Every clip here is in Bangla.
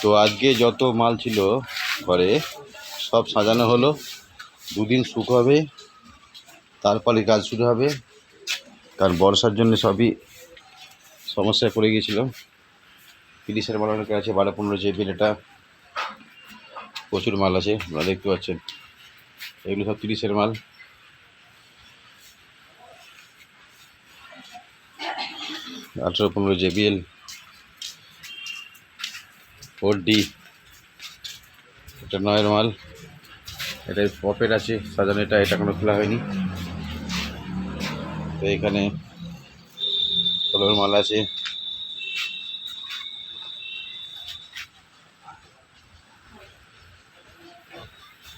তো আজকে যত মাল ছিল ঘরে, সব সাজানো হলো। দুদিন শুক হবে, তারপরে কাজ শুরু হবে। কারণ বর্ষার জন্য সবই সমস্যায় পড়ে গিয়েছিল। তিরিশের মাল অনেকে আছে, বারো পনেরো যে বিল এটা। প্রচুর মাল আছে, আপনারা দেখতে পাচ্ছেন। এগুলো সব তিরিশের মাল। আঠেরো পনেরো জেবিএল ফোর ডি এটা নয়ের মাল এটা পপের আছে, সাজানো এটা এটা কোনো খোলা হয়নি। তো এখানে ষোলোর মাল আছে।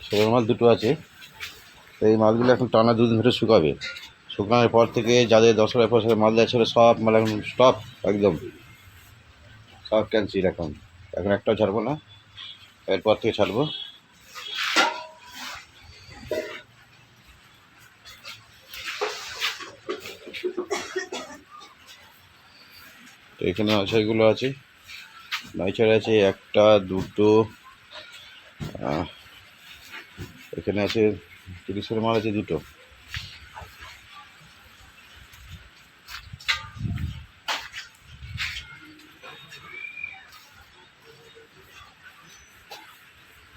ষোলোর মাল দুটো আছে। তো এই মালগুলো এখন টানা দুদিন ধরে শুকাবে। শুকানোর পর থেকে যাদের দশ হাজার পয়সা মাল দেওয়া ছিল, সব মাল এখন স্টপ একদম। সব ক্যান্সেল এখন। এখন একটাও ছাড়বো না। এরপর থেকে ছাড়বো। তো এখানে আছাইগুলো আছে। নাইচার আছে, একটা, দুটো এখানে আছে, তিরিশের মাল আছে দুটো।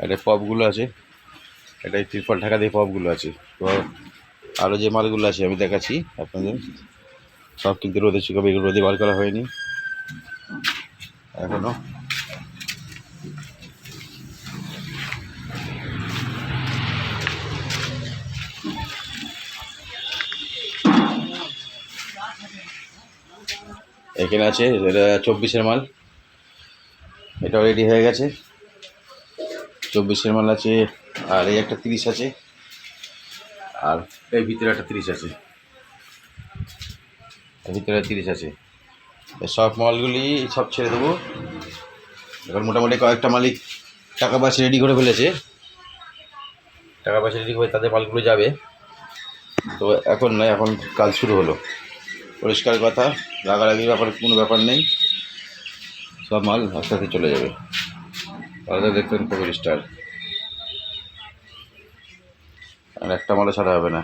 এটা পপগুলো আছে। এটা ত্রিপল ঢাকা দিয়ে পপগুলো আছে। তো আরও যে মালগুলো আছে, আমি দেখাচ্ছি আপনাদের। সব কিন্তু রোদে শুকাবে, এগুলো রোদে বার করা হয়নি। এখনও। এখানে আছে, এটা চব্বিশের মাল। এটাও রেডি হয়ে গেছে। চব্বিশের মাল আছে আর এই একটা তিরিশ আছে। আর এর ভিতরে একটা তিরিশ আছে। এর ভিতরে তিরিশ আছে। সব মালগুলি সব ছেড়ে দেবো। এখন মোটামুটি কয়েকটা মালিক টাকা পয়সা রেডি করে ফেলেছে। টাকা পয়সা রেডি করে তাদের মালগুলো যাবে। তো এখন নয় এখন কাজ শুরু হলো। পরিষ্কার কথা রাগারাগির ব্যাপারে কোনো ব্যাপার নেই। সব মাল আস্তে আস্তে চলে যাবে। তাহলে দেখবেন কবির স্টার আর একটা মালে ছাড়া হবে না।